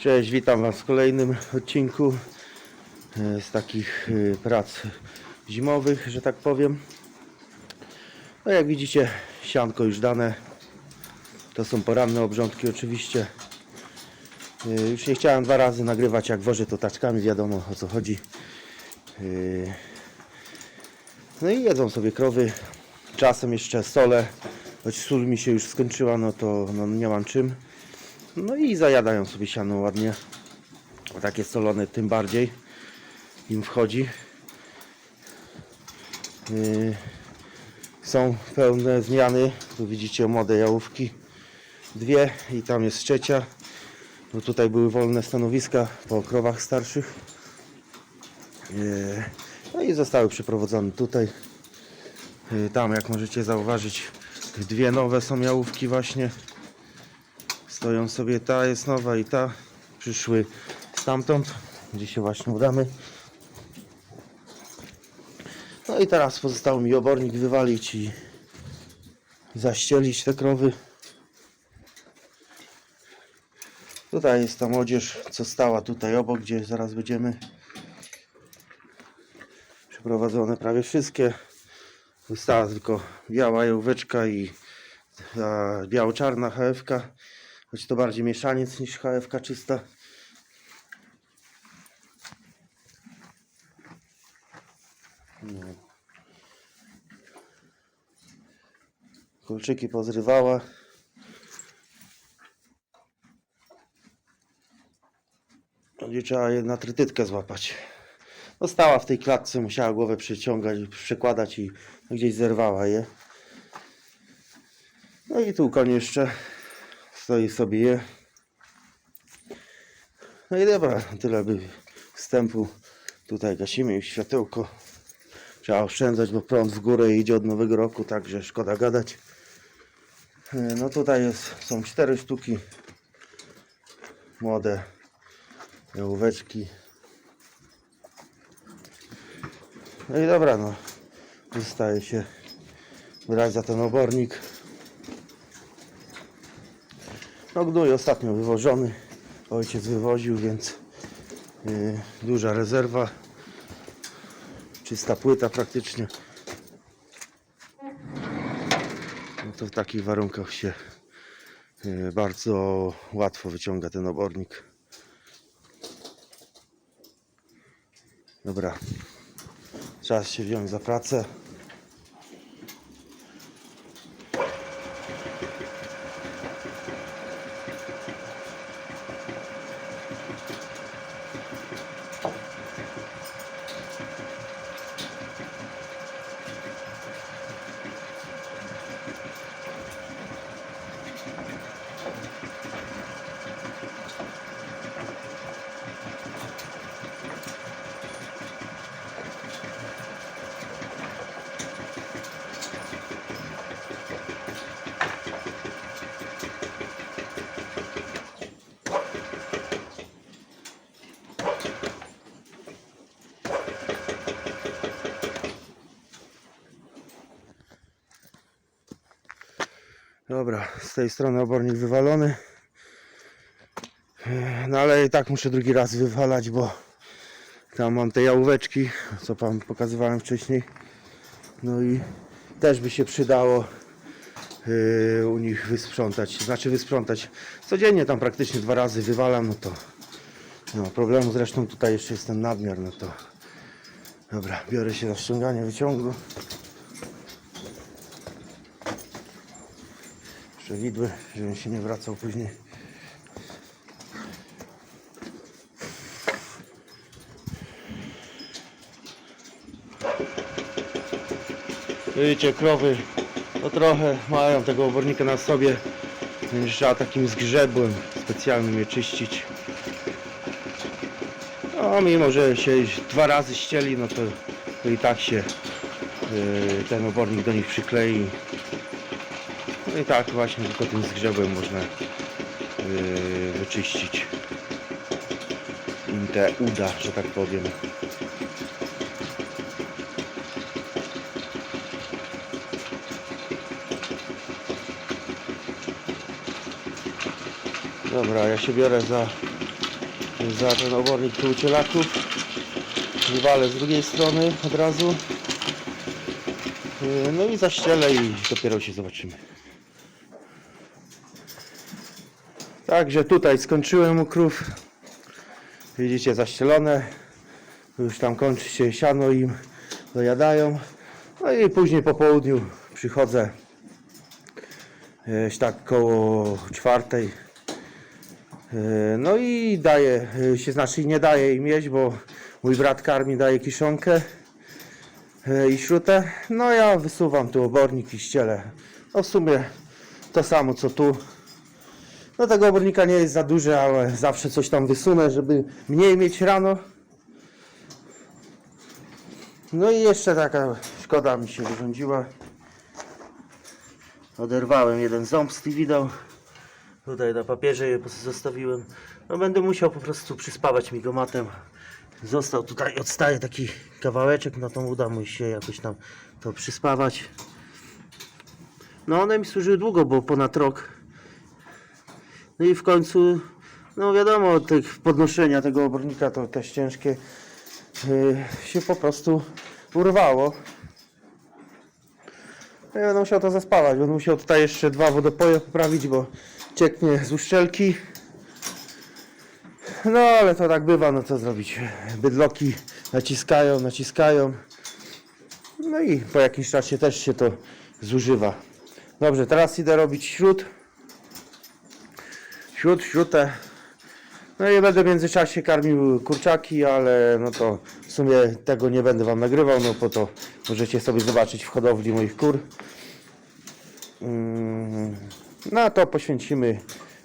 Cześć, witam Was w kolejnym odcinku e, z takich e, prac zimowych, że tak powiem. No jak widzicie, sianko już dane. To są poranne obrządki oczywiście. E, Już nie chciałem dwa razy nagrywać jak wożę to taczkami, wiadomo o co chodzi. No i jedzą sobie krowy. Czasem jeszcze sole, choć sól mi się już skończyła, no to no, nie mam czym. No i zajadają sobie siano ładnie. Takie solone tym bardziej im wchodzi. Yy, są pełne zmiany. Tu widzicie młode jałówki. Dwie i tam jest trzecia. Bo tutaj były wolne stanowiska po krowach starszych. Yy, no i zostały przyprowadzone tutaj. Yy, tam jak możecie zauważyć dwie nowe są jałówki właśnie. Stoją sobie ta jest nowa i ta. Przyszły stamtąd, gdzie się właśnie udamy. No i teraz pozostało mi obornik wywalić i zaścielić te krowy. Tutaj jest ta młodzież, co stała tutaj obok, gdzie zaraz będziemy. Przeprowadzone prawie wszystkie. Została tylko biała jałóweczka i biało-czarna HFK. Choć to bardziej mieszaniec niż HFK czysta. No. Kolczyki pozrywała. Będzie trzeba je na trytytkę złapać. No stała w tej klatce, musiała głowę przeciągać, przekładać i gdzieś zerwała je. No i tu koń jeszcze stoi sobie je. No i dobra, tyle by wstępu. Tutaj gasimy już światełko. Trzeba oszczędzać, bo prąd w górę idzie od nowego roku, także szkoda gadać. E, No tutaj jest, są cztery sztuki młode jałóweczki. No i dobra, no. Zostaje się brać za ten obornik. No gnój ostatnio wywożony. Ojciec wywoził, więc yy, duża rezerwa. Czysta płyta praktycznie. No to w takich warunkach się yy, bardzo łatwo wyciąga ten obornik. Dobra. Czas się wziąć za pracę. Dobra, z tej strony obornik wywalony. No ale i tak muszę drugi raz wywalać, bo tam mam te jałóweczki, co Wam pokazywałem wcześniej. No i też by się przydało e, u nich wysprzątać, znaczy wysprzątać. Codziennie tam praktycznie dwa razy wywalam, no to nie ma problemu. Zresztą tutaj jeszcze jest ten nadmiar, no to dobra, biorę się za ściąganie wyciągu. Przewidły, żebym się nie wracał później. Widzicie, krowy no trochę mają tego obornika na sobie, więc trzeba takim zgrzebłem specjalnym je czyścić. No mimo, że się dwa razy ścieli, no to, to i tak się yy, ten obornik do nich przyklei. No i tak właśnie tylko tym zgrzebem można yy, wyczyścić im te uda, że tak powiem. Dobra, ja się biorę za za ten obornik tu ucielaków. Wywalę z drugiej strony od razu. Yy, No i zaścielę i dopiero się zobaczymy. Także tutaj skończyłem u krów. Widzicie zaścielone. Już tam kończy się siano im dojadają. No i później po południu przychodzę tak koło czwartej. No i daję, e, się znaczy nie daję im jeść, bo mój brat karmi, daje kiszonkę i śrutę. No ja wysuwam tu obornik i ścielę. No w sumie to samo co tu. No tego obornika nie jest za duże, ale zawsze coś tam wysunę, żeby mniej mieć rano. No i jeszcze taka szkoda mi się wyrządziła. Oderwałem jeden ząb z. Tutaj na papierze je zostawiłem. No będę musiał po prostu przyspawać migomatem. Został tutaj, odstaje taki kawałeczek, no to uda mu się jakoś tam to przyspawać. No one mi służyły długo, bo ponad rok. No i w końcu, no wiadomo, tych podnoszenia tego obornika to też ciężkie yy, się po prostu urwało. Ja będę musiał to zaspawać, będę musiał tutaj jeszcze dwa wodopoje poprawić, bo cieknie z uszczelki. No ale to tak bywa, no co zrobić. Bydloki naciskają, naciskają. No i po jakimś czasie też się to zużywa. Dobrze, teraz idę robić śród. Śród, śrutę. No i będę w międzyczasie karmił kurczaki, ale no to w sumie tego nie będę wam nagrywał, no po to możecie sobie zobaczyć w hodowli moich kur. Mm, No to poświęcimy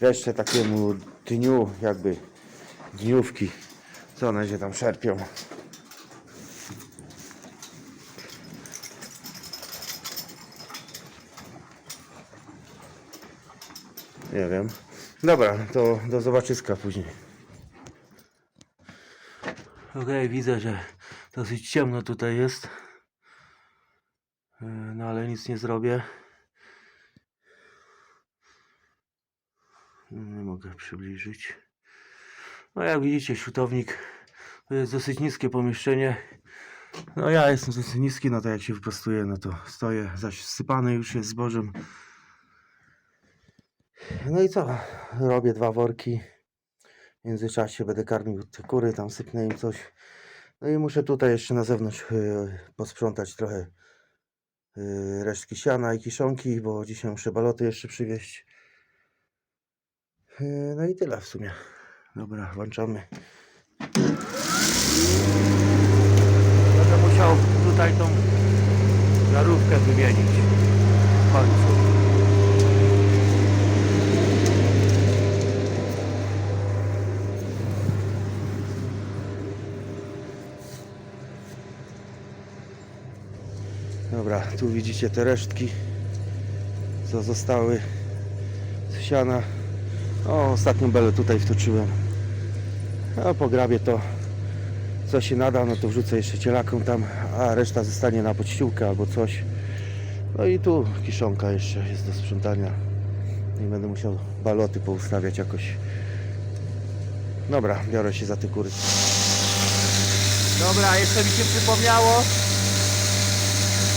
resztę takiemu dniu, jakby dniówki, co one się tam szerpią. Nie wiem. Dobra, to do zobaczyska później. Okej, widzę, że dosyć ciemno tutaj jest. Yy, No ale nic nie zrobię. Nie mogę przybliżyć. No jak widzicie, śrutownik to jest dosyć niskie pomieszczenie. No ja jestem dosyć niski, no to jak się wyprostuję, no to stoję, zaś sypany już jest zbożem. No i co? Robię dwa worki. W międzyczasie będę karmił te kury, tam sypnę im coś. No i muszę tutaj jeszcze na zewnątrz yy, posprzątać trochę yy, resztki siana i kiszonki, bo dzisiaj muszę baloty jeszcze przywieźć. Yy, no i tyle w sumie. Dobra, włączamy. Będę musiał tutaj tą żarówkę wymienić. W końcu. Dobra, tu widzicie te resztki, co zostały z siana. O, ostatnią belę tutaj wtoczyłem. A po grabie to, co się nada, no to wrzucę jeszcze cielaką tam, a reszta zostanie na podściółkę albo coś. No i tu kiszonka jeszcze jest do sprzątania. I będę musiał baloty poustawiać jakoś. Dobra, biorę się za te kury. Dobra, jeszcze mi się przypomniało,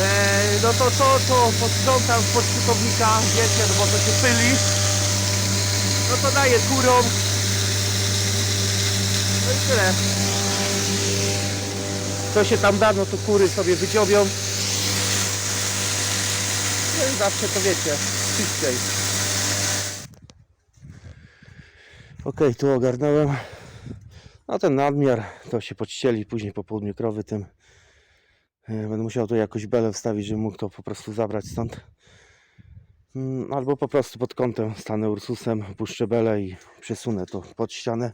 Eee, no to to, co posprzątam z podszutownika, wiecie, no bo to się pyli, no to daję kurom. No i tyle. Co się tam da, no to kury sobie wydziobią. No i zawsze to wiecie, czyściej. Okej, tu ogarnąłem. No ten nadmiar to się podścieli później po południu krowy tym. E, Będę musiał tu jakoś belę wstawić, żebym mógł to po prostu zabrać stąd. Mm, Albo po prostu pod kątem stanę Ursusem, puszczę belę i przesunę to pod ścianę,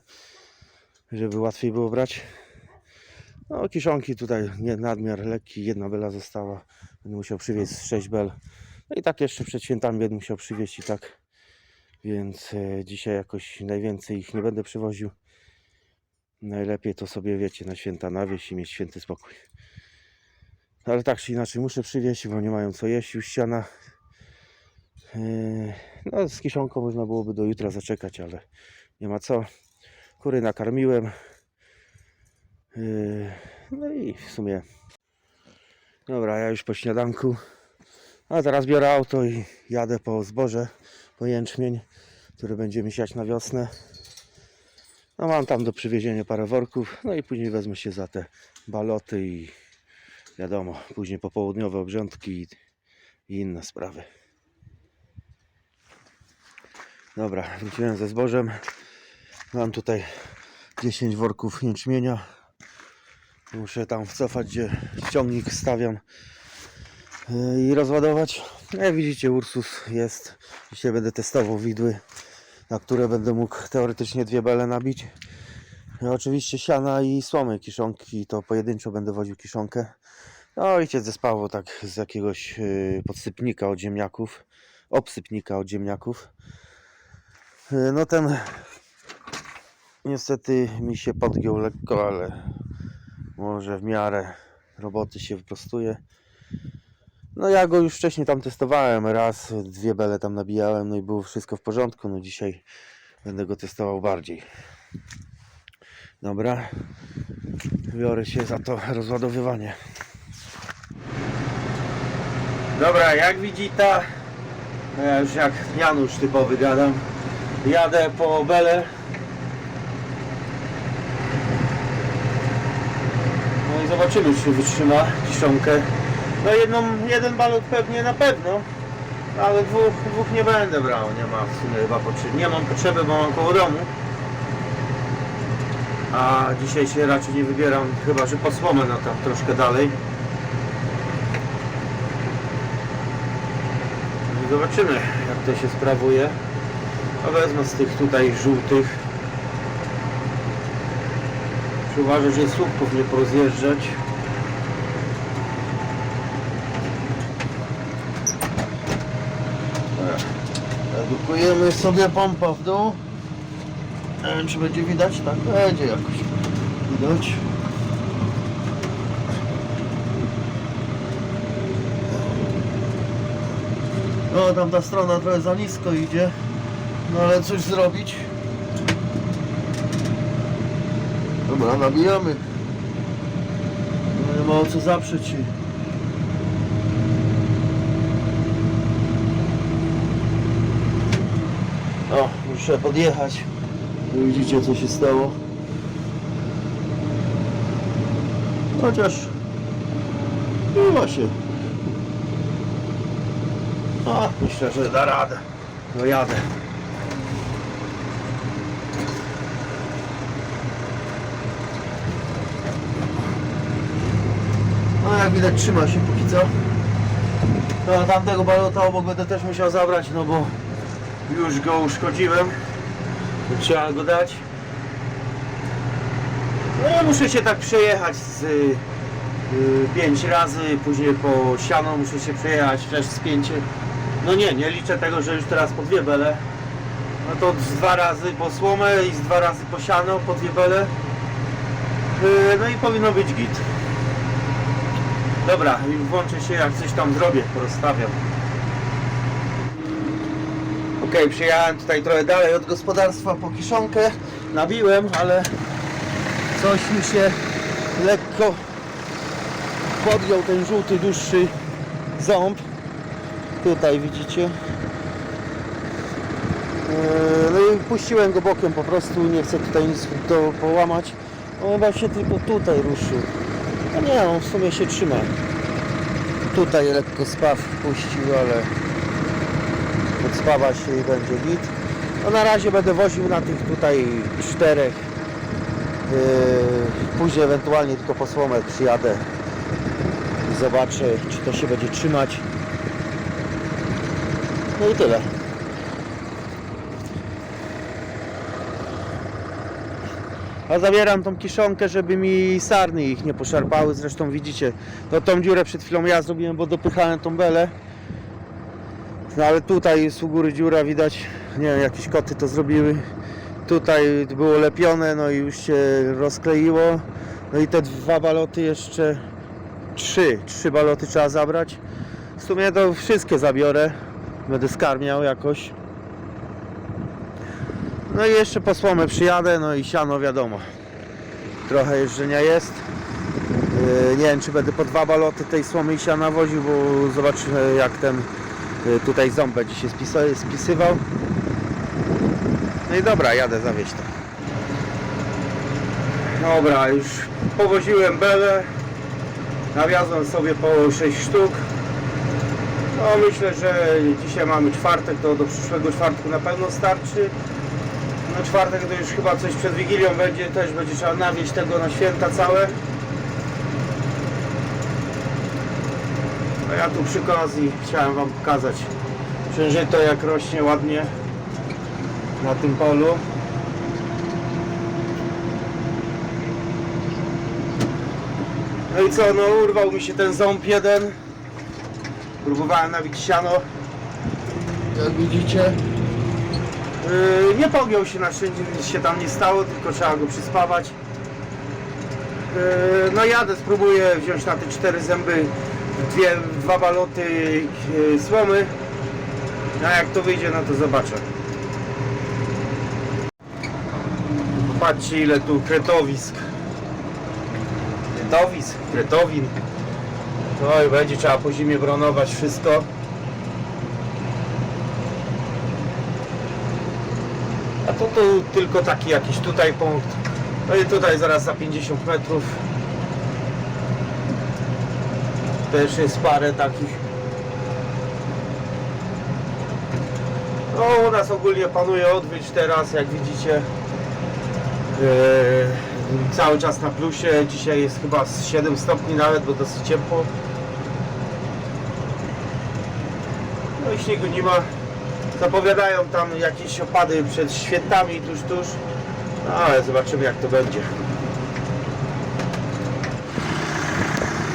żeby łatwiej było brać. No kiszonki tutaj nie nadmiar lekki, jedna bela została. Będę musiał przywieźć 6 bel. No i tak jeszcze przed świętami będę musiał przywieźć i tak. Więc e, dzisiaj jakoś najwięcej ich nie będę przywoził. Najlepiej to sobie wiecie na święta nawieść i mieć święty spokój. Ale tak czy inaczej muszę przywieźć, bo nie mają co jeść już ściana. Yy, No z kiszonką można byłoby do jutra zaczekać, ale nie ma co. Kury nakarmiłem. Yy, No i w sumie. Dobra, ja już po śniadanku. A teraz biorę auto i jadę po zboże, po jęczmień, który będziemy siać na wiosnę. No mam tam do przywiezienia parę worków, no i później wezmę się za te baloty i wiadomo, później popołudniowe obrządki i, inne sprawy. Dobra, wróciłem ze zbożem. Mam tutaj 10 worków jęczmienia. Muszę tam wcofać, gdzie ściągnik stawiam yy, i rozładować. No Jak widzicie, Ursus jest. Dzisiaj będę testował widły, na które będę mógł teoretycznie dwie bele nabić. No, oczywiście siana i słomy kiszonki, to pojedynczo będę woził kiszonkę. No ojciec zespawał tak z jakiegoś yy, podsypnika od ziemniaków, obsypnika od ziemniaków. Yy, No ten niestety mi się podgiął lekko, ale może w miarę roboty się wyprostuje. No ja go już wcześniej tam testowałem raz, dwie bele tam nabijałem, no i było wszystko w porządku. No dzisiaj będę go testował bardziej. Dobra, biorę się za to rozładowywanie. Dobra, jak widzicie, no ja już jak Janusz typowy gadam, jadę po belę. No i zobaczymy, czy wytrzyma kiszonkę. No jedną, jeden balot pewnie na pewno, ale dwóch, dwóch nie będę brał, nie ma w sumie chyba potrzeby. Nie mam potrzeby, bo mam koło domu. A dzisiaj się raczej nie wybieram, chyba że po słomę no tam troszkę dalej. I zobaczymy jak to się sprawuje. A wezmę z tych tutaj żółtych. Muszę uważać, że słupków nie porozjeżdżać. Redukujemy sobie pompa w dół. Nie wiem czy będzie widać, tak będzie jakoś widać. No tamta strona trochę za nisko idzie. No ale coś zrobić. Dobra, nabijamy. No, nie ma o co zaprzeć. O, muszę podjechać. Widzicie co się stało. Chociaż chyba się. A, myślę, że da radę. No jadę. No jak widać trzyma się póki co. No tamtego balota obok będę też musiał zabrać, no bo już go uszkodziłem. Trzeba go dać. No ja muszę się tak przejechać z y, y, pięć razy, później po siano muszę się przejechać też z pięcie. No nie, nie liczę tego, że już teraz po dwie bele. No to z dwa razy po słomę i z dwa razy po siano, po dwie bele. Y, no i powinno być git. Dobra, włączę się jak coś tam zrobię, porozstawiam. Okej, przyjechałem tutaj trochę dalej od gospodarstwa po kiszonkę. Nabiłem, ale coś mi się lekko podjął ten żółty, dłuższy ząb. Tutaj widzicie. Eee, No i puściłem go bokiem po prostu, nie chcę tutaj nic do połamać. On chyba się tylko tutaj ruszył. No nie, on w sumie się trzyma. Tutaj lekko spaw puścił, ale odspawa się i będzie git. No na razie będę woził na tych tutaj czterech. Yy, później ewentualnie tylko po słomek przyjadę i zobaczę, czy to się będzie trzymać. No i tyle. A zabieram tą kiszonkę, żeby mi sarny ich nie poszarpały. Zresztą widzicie, no tą dziurę przed chwilą ja zrobiłem, bo dopychałem tą belę. No ale tutaj jest u góry dziura, widać, nie wiem, jakieś koty to zrobiły. Tutaj było lepione, no i już się rozkleiło. No i te dwa baloty jeszcze, trzy, trzy baloty trzeba zabrać. W sumie to wszystkie zabiorę, będę skarmiał jakoś. No i jeszcze po słomę przyjadę, no i siano wiadomo. Trochę jeżdżenia jest. Yy, Nie wiem czy będę po dwa baloty tej słomy i siana woził, bo zobaczymy jak ten tutaj ząb będzie się spisywał. No i dobra, jadę zawieźć to. Dobra, już powoziłem belę. Nawiazłem sobie po 6 sztuk. No myślę, że dzisiaj mamy czwartek, to do przyszłego czwartku na pewno starczy. No czwartek to już chyba coś przed Wigilią będzie, też będzie trzeba nawieźć tego na święta całe. Ja tu przy okazji chciałem Wam pokazać księżyto jak rośnie ładnie na tym polu. No i co, no urwał mi się ten ząb jeden. Próbowałem nabić siano. Jak widzicie. Yy, nie pogiął się na szczęście, nic się tam nie stało, tylko trzeba go przyspawać. Yy, no jadę, spróbuję wziąć na te cztery zęby dwie, dwa baloty yy, słomy. A jak to wyjdzie, no to zobaczę. Patrzcie ile tu kretowisk. Kretowisk, kretowin. No i będzie trzeba po zimie bronować wszystko. A to tu tylko taki jakiś tutaj punkt. No i tutaj zaraz za 50 metrów też jest parę takich. No u nas ogólnie panuje odwyć teraz, jak widzicie. Yy, cały czas na plusie. Dzisiaj jest chyba z 7 stopni nawet, bo dosyć ciepło. No i śniegu nie ma. Zapowiadają tam jakieś opady przed świętami tuż, tuż. No ale zobaczymy jak to będzie.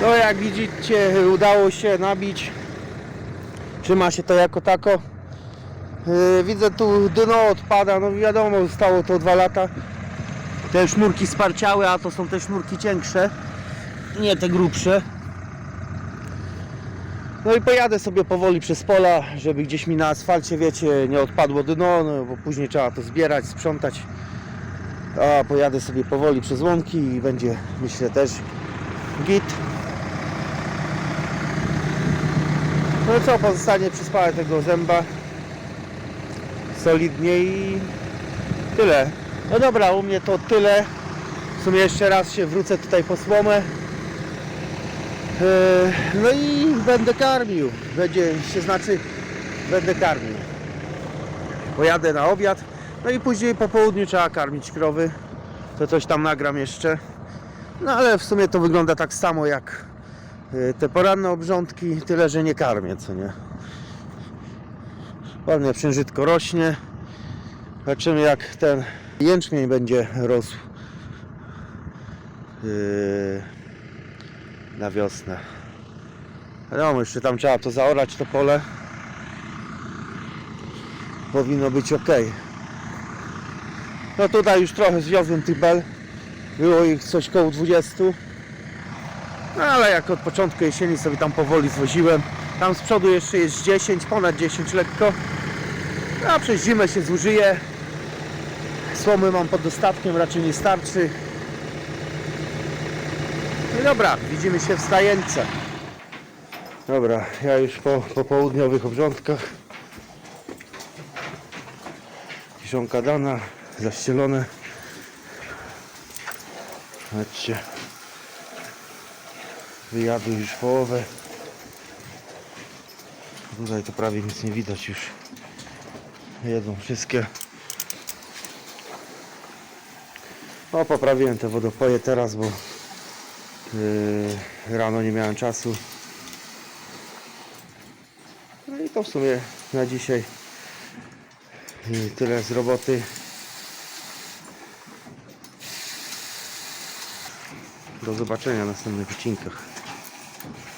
No jak widzicie udało się nabić. Trzyma się to jako tako. Yy, widzę tu dno odpada, no wiadomo stało to dwa lata. Te sznurki sparciały, a to są te sznurki cięższe. Nie te grubsze. No i pojadę sobie powoli przez pola, żeby gdzieś mi na asfalcie, wiecie, nie odpadło dno, no bo później trzeba to zbierać, sprzątać. A pojadę sobie powoli przez łąki i będzie, myślę, też git. No co, pozostanie przyspałem tego zęba solidnie i tyle. No dobra, u mnie to tyle. W sumie jeszcze raz się wrócę tutaj po słomę. Eee, No i będę karmił. Będzie się znaczy będę karmił. Pojadę na obiad. No i później po południu trzeba karmić krowy. To coś tam nagram jeszcze. No ale w sumie to wygląda tak samo jak e, te poranne obrządki, tyle że nie karmię, co nie. Ładnie księżytko rośnie. Zobaczymy jak ten jęczmień będzie rósł yy, na wiosnę. Wiadomo, jeszcze tam trzeba to zaorać to pole. Powinno być ok. No tutaj już trochę zwiozłem tych bel. Było ich coś koło 20. No ale jak od początku jesieni sobie tam powoli zwoziłem. Tam z przodu jeszcze jest 10, ponad 10 lekko. No, A przez zimę się zużyje. Słomy mam pod dostatkiem, raczej nie starczy. No dobra, widzimy się w stajence. Dobra, ja już po popołudniowych obrządkach. Kiszonka dana, zaścielone. Zobaczcie. Wyjadły już połowę. Tutaj to prawie nic nie widać już. Jedzą wszystkie. No poprawiłem te wodopoje teraz, bo yy, rano nie miałem czasu. No i to w sumie na dzisiaj yy, tyle z roboty. Do zobaczenia w następnych odcinkach.